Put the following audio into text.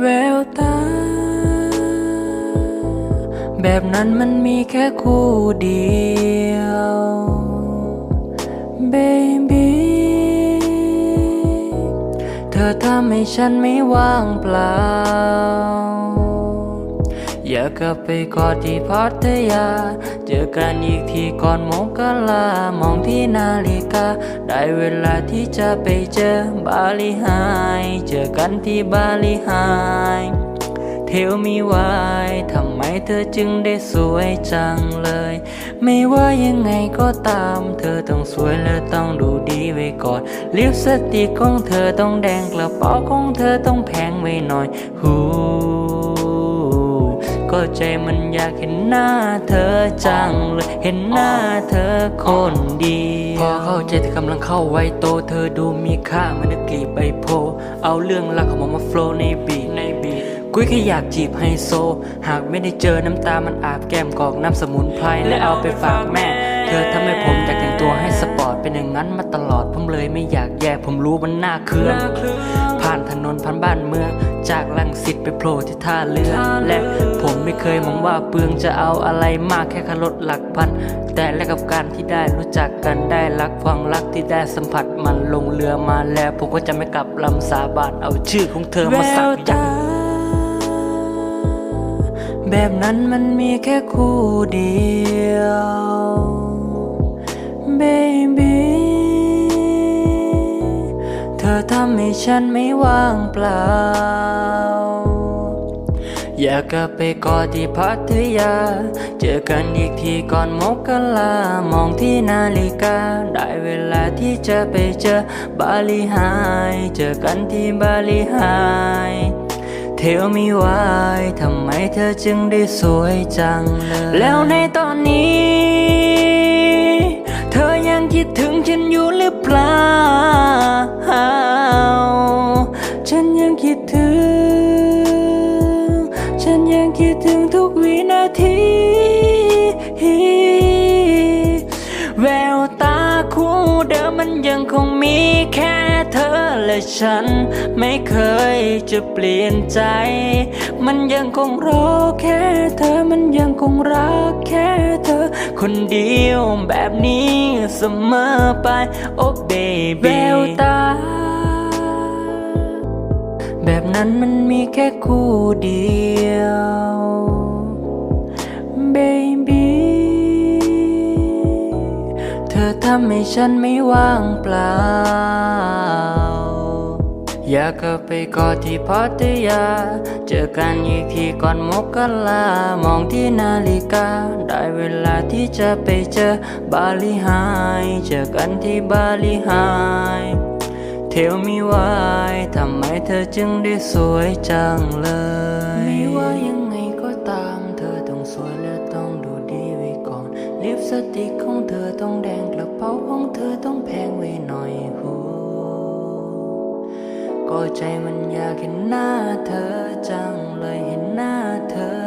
แววตา แบบนั้นมันมีแค่คู่เดียว baby เธอทำให้ฉันไม่ว่างเปล่า อยากกลับไปกอดที่พัทยา เจอกันอีกทีก่อนมกลามองที่นาฬิกา ได้เวลาที่จะไปเจอบาลีไฮเจอกันที่บาลีไฮเทลมีวายทำไมเธอจึงได้สวยจังเลย ไม่ว่ายังไงก็ตาม เธอต้องสวยและต้องดูดีไว้ก่อน ลิปสติกของเธอต้องแดงกระเป๋าของเธอต้องแพงไว้หน่อยหู ก็ใจมันอยากเห็นหน้าเธอจังเลย เห็นหน้าเธอคนดี พอเข้าใจเธอกำลังเข้าไวโต เธอดูมีค่าเหมันนึกกลีบใบโพ เอาเรื่องรักของมันมาโฟล์ในบีในบีกุ้ยแค่อยากจีบไฮโซ หากไม่ได้เจอน้ำตามันอาบแก้มกอกน้ำสมุนไพรและเอาไปฝากแม่ เธอทำให้ผมอยากแต่งตัวให้สปอร์ตเป็นอย่างนั้นมาตลอดผมเลยไม่อยากแยกผมรู้มันน่าเคลือน ผ่านถนนผ่านบ้านเมือง จากลังสิตไปโผล่ที่ท่าเรือ และผมไม่เคยมองว่าเปลืองจะเอาอะไรมากแค่คารถหลักพัน แต่แลกกับการที่ได้รู้จักกันได้รักฟังรักที่ได้สัมผัสมันลงเรือมาแล้วผมก็จะไม่กลับลำสาบานเอาชื่อของเธอมาสักยันต์แบบนั้นมันมีแค่คู่เดียว baby อทำให้ฉันไม่ว่างเปล่า อยากกลับไปกอดที่พัทยา เจอกันอีกทีก่อนมกลามองที่นาฬิกา ได้เวลาที่จะไปเจอบาลีไฮเจอกันที่บาลีไฮเทลมีวายทำไมเธอจึงได้สวยจังเลยแล้วในตอนนี้ มีแค่เธอและฉัน ไม่เคยจะเปลี่ยนใจ มันยังคงรอแค่เธอมันยังคงรักแค่เธอ คนเดียวแบบนี้เสมอไป โอ้เบบีแววตา แบบนั้นมันมีแค่คู่เดียว ทำให้ฉันไม่ว่างเปล่า อยากกลับไปกอดที่พัทยา เจอกันอีกทีก่อนมกลามองที่นาฬิกา ได้เวลาที่จะไปเจอบาลีไฮเจอกันที่บาลีไฮเทลมีวายทำไมเธอจึงได้สวยจังเลย หน่อยหูก็ใจมันอยากเห็นหน้าเธอจังเลยเห็นหน้าเธอ